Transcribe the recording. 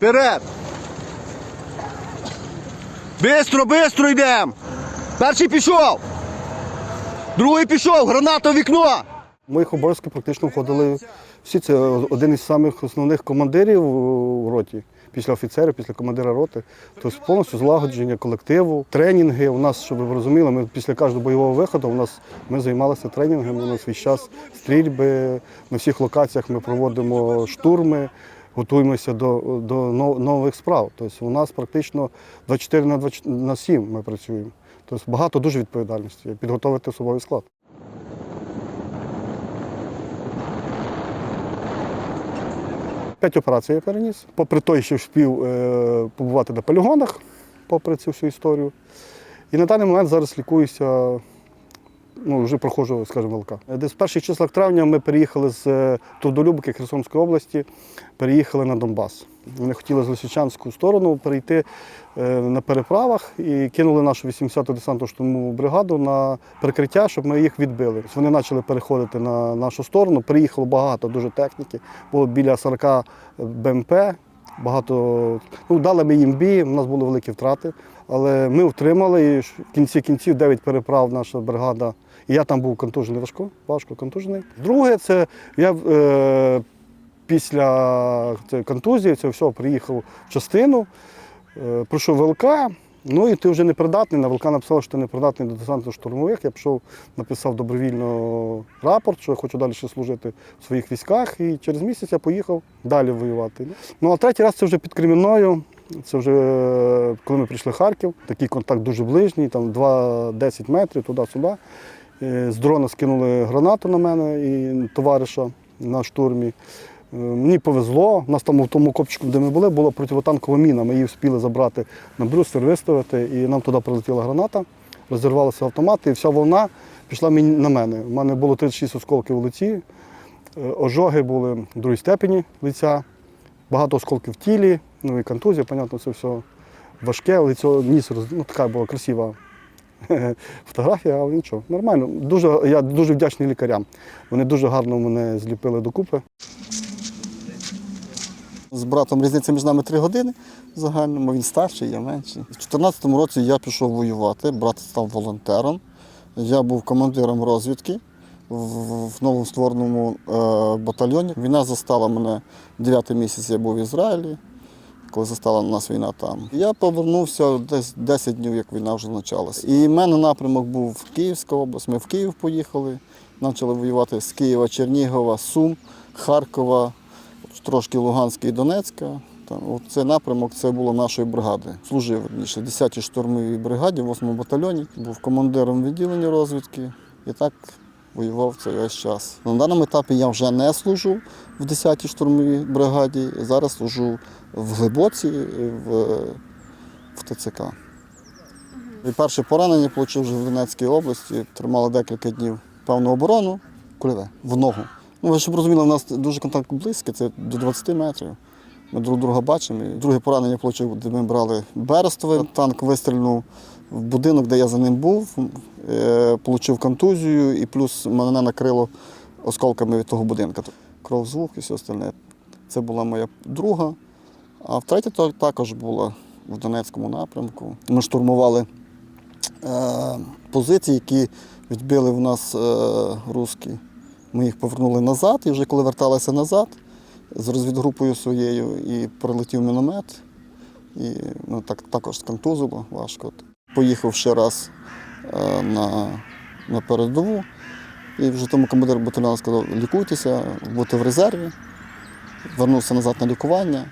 Вперед! Бистро, бистро йдемо! Перший пішов! Другий пішов, граната в вікно! Моїх обов'язки практично входили всі. Це один із самих основних командирів у роті, після офіцера, після командира роти. Тобто повністю злагодження колективу, тренінги. У нас, щоб ви розуміли, ми після кожного бойового виходу у нас ми займалися тренінгами на свій час стрільби. На всіх локаціях ми проводимо штурми. Готуємося до, до нових справ. Тобто у нас практично 24 на 20 на 7 ми працюємо. Тобто багато дуже відповідальності підготовити особовий склад. П'ять операцій я переніс. Попри те, що вспів е, побувати на полігонах, попри цю всю історію. І на даний момент зараз лікуюся, ну, вже проходжу, скажімо, ВЛК. Десь в перших числах травня ми переїхали з е, Трудолюбки Херсонської області, переїхали на Донбас. Вони хотіли з Лисичанську сторону перейти е, на переправах і кинули нашу 80-ту десантну штурмову бригаду на прикриття, щоб ми їх відбили. Вони почали переходити на нашу сторону. Приїхало багато дуже техніки, було біля 40 БМП. Багато ну, дали ми їм бій, у нас були великі втрати. Але ми втримали і в кінці кінців 9 переправ наша бригада. І я там був контужений важко, важко контужений. Друге, це я е, після контузії цього всього приїхав в частину, е, пройшов ВЛК. Ну і ти вже непридатний. На ВЛК написали, що ти непридатний до десантно штурмових. Я пішов, написав добровільно рапорт, що я хочу далі ще служити в своїх військах. І через місяць я поїхав далі воювати. Ну а третій раз це вже під Кремінною. Це вже е, коли ми прийшли в Харків, такий контакт дуже ближній, там 2-10 метрів туди-сюди. Е, З дрона скинули гранату на мене і товариша на штурмі. Е, Мені повезло. У нас там в тому копчику, де ми були, була противотанкова міна. Ми її встигли забрати на брюстер, виставити, і нам туди прилетіла граната, розірвалися автомати, і вся волна пішла на мене. У мене було 36 осколків у лиці, е, ожоги були в другій степені лиця, багато осколків в тілі, ну і контузія, понятно, це все важке, лицо, ніс ну, така була красива фотографія, але нічого, нормально. Дуже, я дуже вдячний лікарям. Вони дуже гарно мене зліпили докупи. З братом різниця між нами три години загальному. Він старший, я менший. У 2014 році я пішов воювати, брат став волонтером. Я був командиром розвідки в, в новоствореному е, батальйоні. Війна застала мене 9 місяць, я був в Ізраїлі, коли застала нас війна там. Я повернувся десь 10 днів, як війна вже почалася. І в мене напрямок був Київська область. Ми в Київ поїхали, почали воювати з Києва, Чернігова, Сум, Харкова трошки Луганська і Донецька. Там, цей напрямок це було нашої бригади. Служив верніше, 10-й штурмовій бригаді, 8-му батальйоні, був командиром відділення розвідки і так воював цей весь час. На даному етапі я вже не служу в 10-й штурмовій бригаді, зараз служу в Глибоці, в, в ТЦК. І перше поранення отримав вже в Донецькій області, тримали декілька днів певну оборону, кульове, в ногу. Ну, ви щоб розуміли, у нас дуже контакт близький, це до 20 метрів. Ми друг друга бачимо. І друге поранення отримав, де ми брали Берестове. Танк вистрільнув в будинок, де я за ним був, е, отримав контузію і плюс мене накрило осколками від того будинку. Кров, звук і все остальне. Це була моя друга. А втретє також була в Донецькому напрямку. Ми штурмували е, позиції, які відбили в нас е, русські. Ми їх повернули назад, і вже коли верталися назад з розвідгрупою своєю, і прилетів міномет, і ну, так, також сконтузило важко. Поїхав ще раз е, на, на передову, і вже тому командир батальйону сказав, лікуйтеся, будьте в резерві. Вернувся назад на лікування.